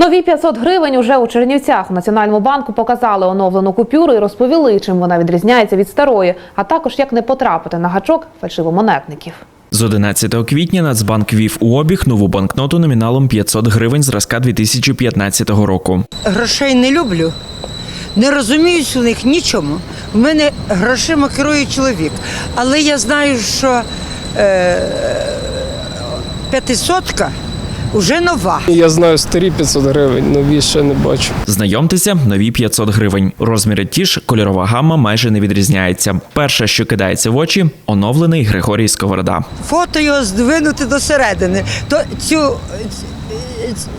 Нові 500 гривень уже у Чернівцях. У Національному банку показали оновлену купюру і розповіли, чим вона відрізняється від старої, а також як не потрапити на гачок фальшивомонетників. З 11 квітня Нацбанк ввів у обіг нову банкноту номіналом 500 гривень зразка 2015 року. Грошей не люблю, не розуміюсь у них нічому. У мене грошима керує чоловік. Але я знаю, що е, п'ятисотка вже нова. Я знаю старі 500 гривень, нові ще не бачу. Знайомтеся, нові 500 гривень. Розміри ті ж, кольорова гамма майже не відрізняється. Перше, що кидається в очі, оновлений Григорій Сковорода. Фото його здвинути до середини. То цю,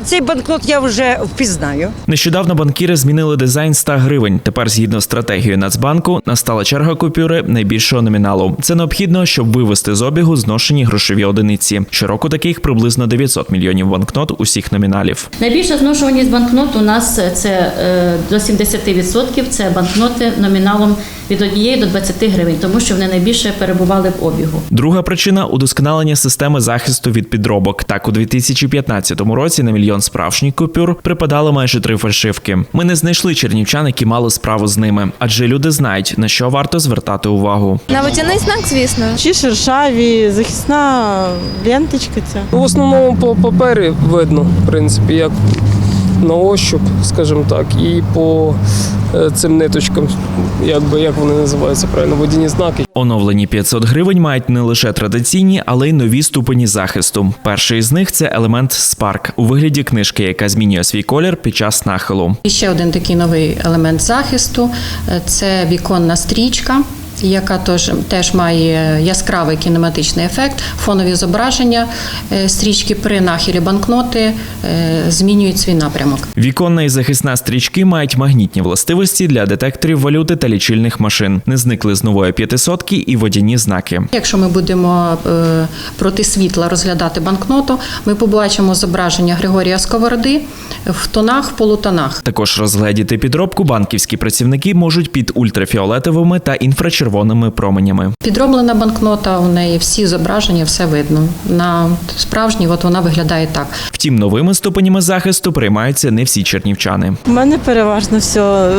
цей банкнот я вже впізнаю. Нещодавно банкіри змінили дизайн 100 гривень. Тепер, згідно з стратегією Нацбанку, настала черга купюри найбільшого номіналу. Це необхідно, щоб вивести з обігу зношені грошові одиниці. Щороку таких приблизно 900 мільйонів банкнот усіх номіналів. Найбільша зношуваність банкнот у нас це е, до 70% це банкноти номіналом від 1 до 20 гривень, тому що вони найбільше перебували в обігу. Друга причина удосконалення системи захисту від підробок. Так, у 2015 році на мільйон справжніх купюр припадало майже три фальшивки. Ми не знайшли чернівчан, які мали справу з ними, адже люди знають на що варто звертати увагу. На водяний знак, звісно. Чи шершаві, захисна ленточка ця. В основному по папері видно, в принципі, як на ощуп, скажімо так, і по цим ниточкам, якби як вони називаються правильно, водяні знаки. Оновлені 500 гривень мають не лише традиційні, але й нові ступені захисту. Перший з них це елемент Spark у вигляді книжки, яка змінює свій колір під час нахилу. І ще один такий новий елемент захисту е, це віконна стрічка. Яка теж, теж має яскравий кінематичний ефект, фонові зображення е, стрічки при нахилі банкноти е, змінюють свій напрямок. Віконна і захисна стрічки мають магнітні властивості для детекторів валюти та лічильних машин. Не зникли з нової п'ятисотки і водяні знаки. Якщо ми будемо е, проти світла розглядати банкноту, ми побачимо зображення Григорія Сковороди в тонах, в полутонах. Також розгледіти підробку банківські працівники можуть під ультрафіолетовими та інфрачервоними променями. Підроблена банкнота, у неї всі зображення, все видно. На справжній, от вона виглядає так. Втім, новими ступенями захисту приймаються не всі чернівчани. У мене переважно все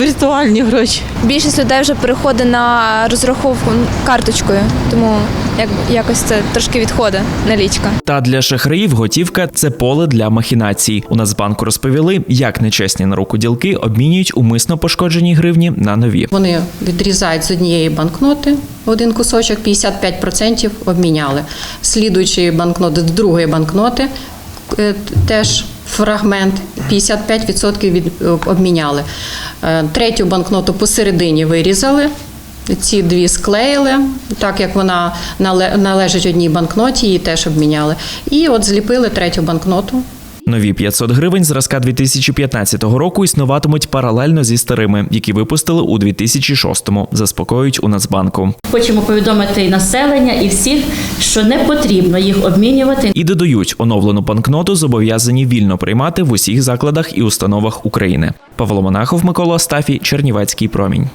віртуальні гроші. Більшість людей вже переходить на розраховку карточкою, тому як, якось це трошки відходить налічка. Та для шахраїв готівка це поле для махінацій. У Нацбанку розповіли, як нечесні на руку ділки обмінюють умисно пошкоджені гривні на нові. Вони відрізають з однієї банкноти один кусочок, 55% обміняли. Слідуючий банкнот до другої банкноти е, теж фрагмент 55% від е, обміняли. Е, Третю банкноту посередині вирізали. Ці дві склеїли, так як вона належить одній банкноті, її теж обміняли. І от зліпили третю банкноту, Нові 500 гривень зразка 2015 року існуватимуть паралельно зі старими, які випустили у 2006-му, заспокоюють у Нацбанку. Хочемо повідомити і населення, і всіх, що не потрібно їх обмінювати. І додають, оновлену банкноту зобов'язані вільно приймати в усіх закладах і установах України. Павло Монахов, Микола Остафій, Чернівецький промінь.